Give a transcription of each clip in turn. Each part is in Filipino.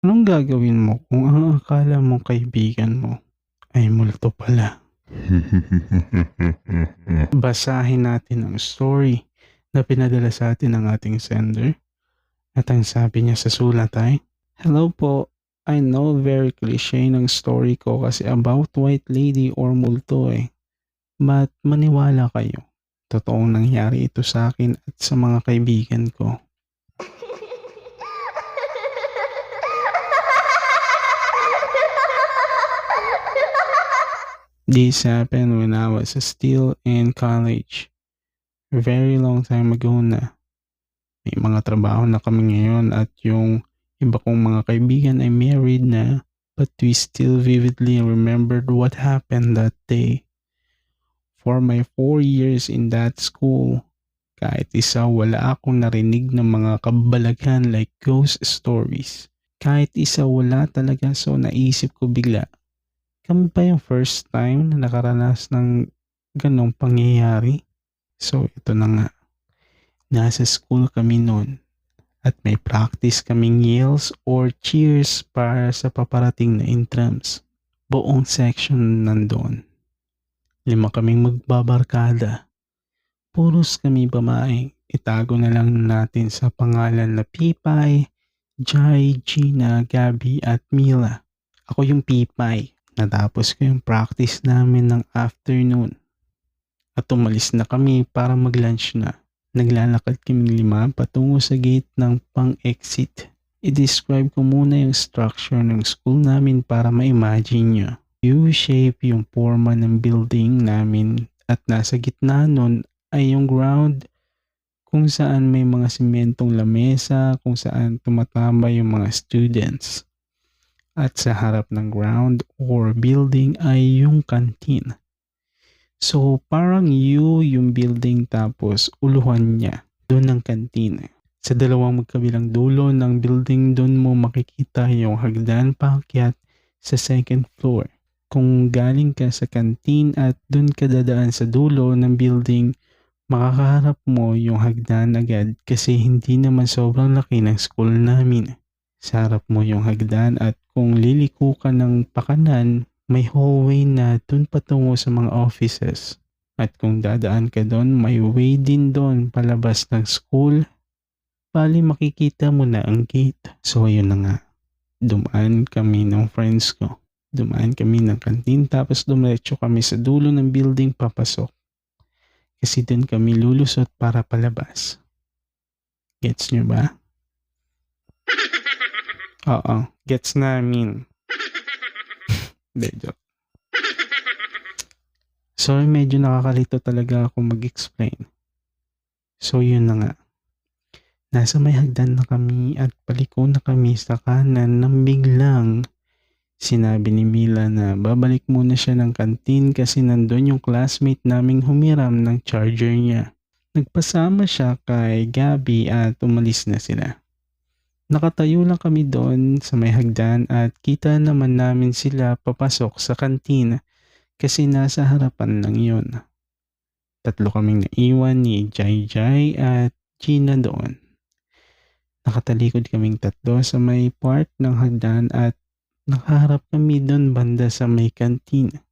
Anong gagawin mo kung ang akala mong kaibigan mo ay multo pala? Basahin natin ang story na pinadala sa atin ng ating sender. At ang sabi niya sa sulat ay, Hello po, I know very cliche ng story ko kasi about white lady or multo eh. But maniwala kayo, totoong nangyari ito sa akin at sa mga kaibigan ko. This happened when I was still in college. Very long time ago na. May mga trabaho na kami ngayon at yung iba kong mga kaibigan ay married na but we still vividly remembered what happened that day. For my four years in that school, kahit isa wala akong narinig ng mga kabalaghan like ghost stories. Kahit isa wala talaga so naisip ko bigla kami pa yung first time na nakaranas ng ganong pangyayari. So, ito na nga. Nasa school kami noon at may practice kaming yells or cheers para sa paparating na intrams. Buong section nandoon. Lima kaming magbabarkada. Puros kami babae. Itago na lang natin sa pangalan na Pipay, Jai, Gina, Gabi at Mila. Ako yung Pipay. Natapos ko yung practice namin ng afternoon. At umalis na kami para mag-lunch na. Naglalakad kami lima patungo sa gate ng pang-exit. I-describe ko muna yung structure ng school namin para ma-imagine nyo. U-shape yung forma ng building namin at nasa gitna nun ay yung ground kung saan may mga simentong lamesa, kung saan tumatama yung mga students at sa harap ng ground or building ay yung canteen. So parang U yung building tapos uluhan niya doon ng canteen. Sa dalawang magkabilang dulo ng building doon mo makikita yung hagdan paakyat sa second floor. Kung galing ka sa canteen at doon ka dadaan sa dulo ng building, makakaharap mo yung hagdan agad kasi hindi naman sobrang laki ng school namin. Sa harap mo yung hagdan at kung liliko ka ng pakanan, may hallway na dun patungo sa mga offices. At kung dadaan ka doon, may way din doon palabas ng school. Bali makikita mo na ang gate. So ayun na nga. Dumaan kami ng friends ko. Dumaan kami ng kantin tapos dumiretso kami sa dulo ng building papasok. Kasi doon kami lulusot para palabas. Gets nyo ba? Oo, gets namin. Hindi, joke. Sorry, medyo nakakalito talaga ako mag-explain. So, yun na nga. Nasa may hagdan na kami at paliko na kami sa kanan nang biglang sinabi ni Mila na babalik muna siya ng kantin kasi nandun yung classmate naming humiram ng charger niya. Nagpasama siya kay Gabi at umalis na sila. Nakatayo lang kami doon sa may hagdan at kita naman namin sila papasok sa kantina kasi nasa harapan lang yun. Tatlo kaming naiwan ni Jai Jai at Gina doon. Nakatalikod kaming tatlo sa may part ng hagdan at nakaharap kami doon banda sa may kantina.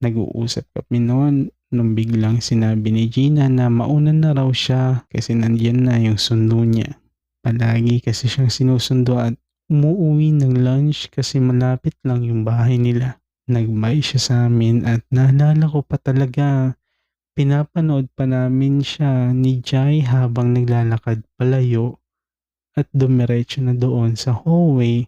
Nag-uusap kami noon nung biglang sinabi ni Gina na mauna na raw siya kasi nandiyan na yung sundo niya. Palagi kasi siyang sinusundo at umuwi ng lunch kasi malapit lang yung bahay nila. Nagmay siya sa amin at naalala ko pa talaga pinapanood pa namin siya ni Jai habang naglalakad palayo at dumiretso na doon sa hallway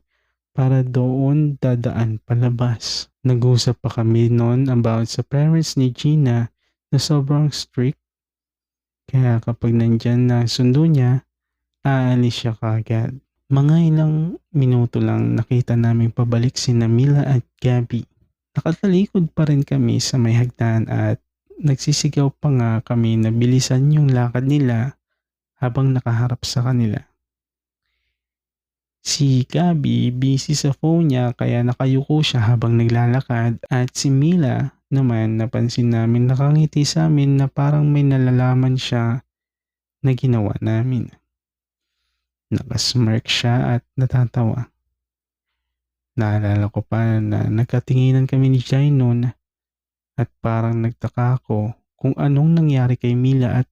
para doon dadaan palabas. Nag-usap pa kami noon about sa parents ni Gina na sobrang strict. Kaya kapag nandyan na sundo niya, aalis siya kagad. Mga ilang minuto lang nakita namin pabalik si Namila at Gabby. Nakatalikod pa rin kami sa may hagdan at nagsisigaw pa nga kami na bilisan yung lakad nila habang nakaharap sa kanila. Si Gabi busy sa phone niya kaya nakayuko siya habang naglalakad at si Mila naman napansin namin nakangiti sa amin na parang may nalalaman siya na ginawa namin. Nakasmirk siya at natatawa. Naalala ko pa na nagkatinginan kami ni Jai noon at parang nagtaka ako kung anong nangyari kay Mila at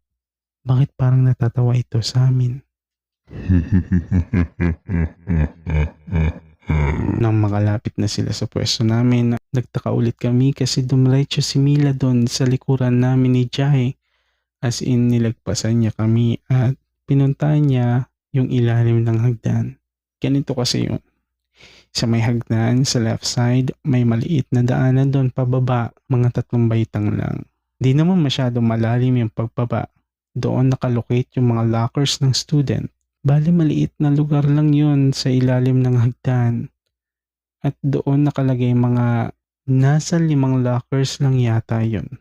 bakit parang natatawa ito sa amin. Nang makalapit na sila sa pwesto namin, nagtaka ulit kami kasi dumiretso si Mila doon sa likuran namin ni Jai. As in nilagpasan niya kami at pinuntahan niya yung ilalim ng hagdan. Ganito kasi yun. Sa may hagdan, sa left side, may maliit na daanan doon pababa, mga tatlong baitang lang. Di naman masyado malalim yung pagbaba. Doon nakalocate yung mga lockers ng student. Bali maliit na lugar lang yun sa ilalim ng hagdan. At doon nakalagay mga nasa limang lockers lang yata yun.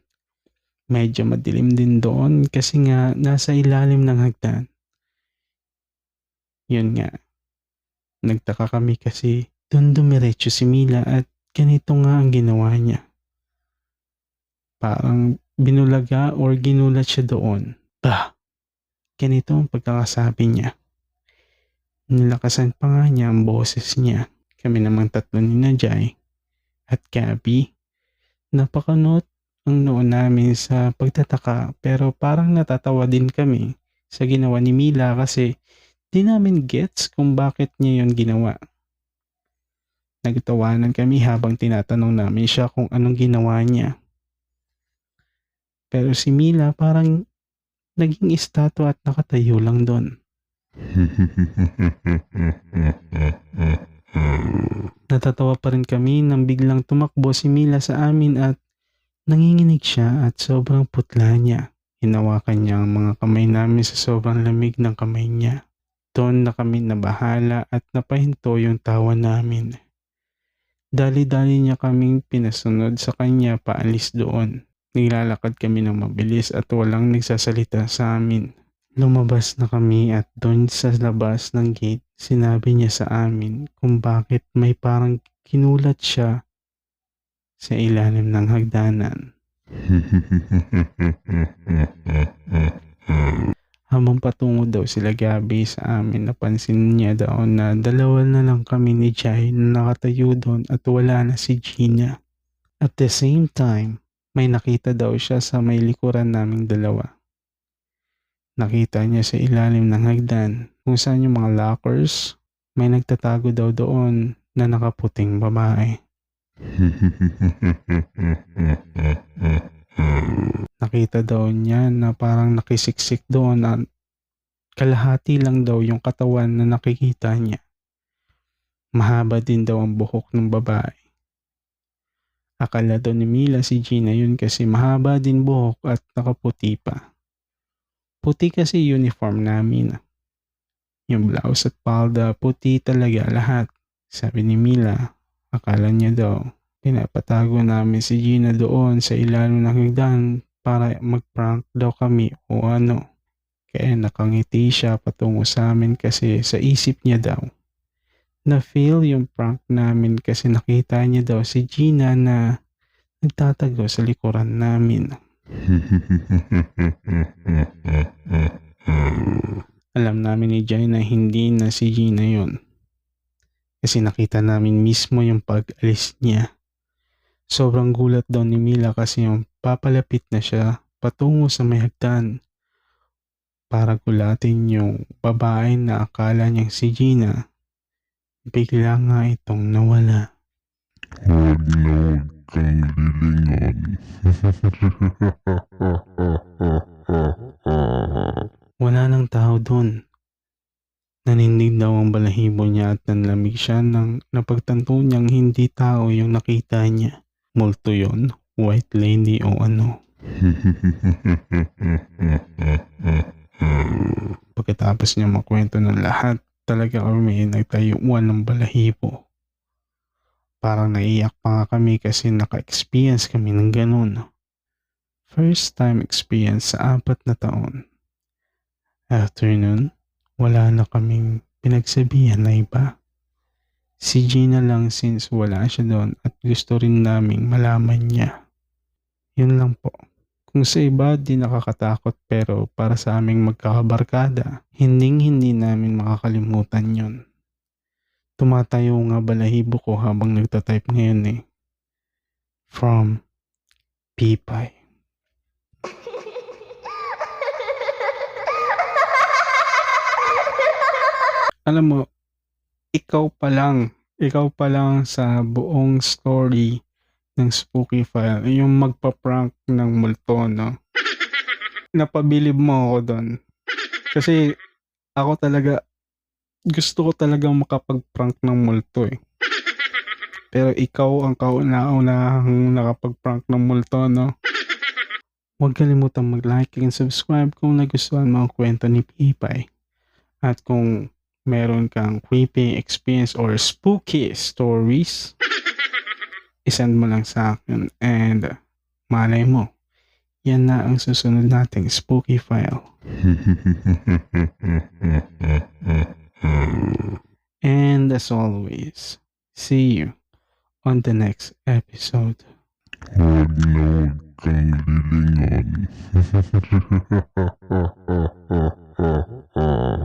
Medyo madilim din doon kasi nga nasa ilalim ng hagdan. Yun nga. Nagtaka kami kasi doon dumiretso si Mila at ganito nga ang ginawa niya. Parang binulaga or ginulat siya doon. Bah! Ganito ang pagkakasabi niya. Nilakasan pa nga niya ang boses niya. Kami namang tatlo ni Najay at Gabby. Napakanot ang noon namin sa pagtataka pero parang natatawa din kami sa ginawa ni Mila kasi di namin gets kung bakit niya yon ginawa. Nagtawanan kami habang tinatanong namin siya kung anong ginawa niya. Pero si Mila parang naging estatwa at nakatayo lang doon. Natatawa pa rin kami nang biglang tumakbo si Mila sa amin at nanginginig siya at sobrang putla niya. Hinawakan niya ang mga kamay namin sa sobrang lamig ng kamay niya. Doon na kami nabahala at napahinto yung tawa namin. Dali-dali niya kaming pinasunod sa kanya paalis doon. Nilalakad kami ng mabilis at walang nagsasalita sa amin. Lumabas na kami at doon sa labas ng gate, sinabi niya sa amin kung bakit may parang kinulat siya sa ilalim ng hagdanan. Habang patungo daw sila Gabi sa amin, napansin niya daw na dalawa na lang kami ni Jai na nakatayo doon at wala na si Gina. At the same time, may nakita daw siya sa may likuran naming dalawa. Nakita niya sa ilalim ng hagdan kung saan yung mga lockers, may nagtatago daw doon na nakaputing babae. Nakita daw niya na parang nakisiksik doon at kalahati lang daw yung katawan na nakikita niya. Mahaba din daw ang buhok ng babae. Akala daw ni Mila si Gina yun kasi mahaba din buhok at nakaputi pa. Puti kasi uniform namin. Yung blouse at palda, puti talaga lahat. Sabi ni Mila, akala niya daw, pinapatago namin si Gina doon sa ilalim ng hagdan para mag-prank daw kami o ano. Kaya nakangiti siya patungo sa amin kasi sa isip niya daw. Na-feel yung prank namin kasi nakita niya daw si Gina na nagtatago sa likuran namin. Alam namin ni Jai na hindi na si Gina yon. Kasi nakita namin mismo yung pag-alis niya. Sobrang gulat daw ni Mila kasi yung papalapit na siya patungo sa may hagdan para gulatin yung babae na akala niyang si Gina. Bigla nga itong nawala. Huwag na huwag kang lilingon. Wala nang tao doon. Nanindig daw ang balahibo niya at nanlamig siya nang napagtanto niyang hindi tao yung nakita niya. Multo yon, white lady o ano. Pagkatapos niya makwento ng lahat, talaga kami nagtayuan ng balahibo. Parang naiyak pa nga kami kasi naka-experience kami ng ganun. First time experience sa apat na taon. After nun, wala na kaming pinagsabihan na iba. Si Gina lang since wala siya doon at gusto rin naming malaman niya. Yun lang po. Kung sa iba di nakakatakot pero para sa aming magkakabarkada, hinding-hindi namin makakalimutan yon. Tumatayo nga balahibo ko habang nagtatype ngayon eh. From Pipay. Alam mo, ikaw pa lang, ikaw pa lang sa buong story ng Spooky File, yung magpa-prank ng multo, no? Napabilib mo ako doon. Kasi ako talaga, gusto ko talagang makapag-prank ng multo eh. Pero ikaw ang kauna-unahang nakapag-prank ng multo, no? Huwag kalimutang mag-like and subscribe kung nagustuhan mo ang kwento ni Pipay. At kung meron kang creepy experience or spooky stories, isend mo lang sa akin and malay mo, yan na ang susunod nating spooky file. And as always, see you on the next episode. Huwag na huwag kang lilingon.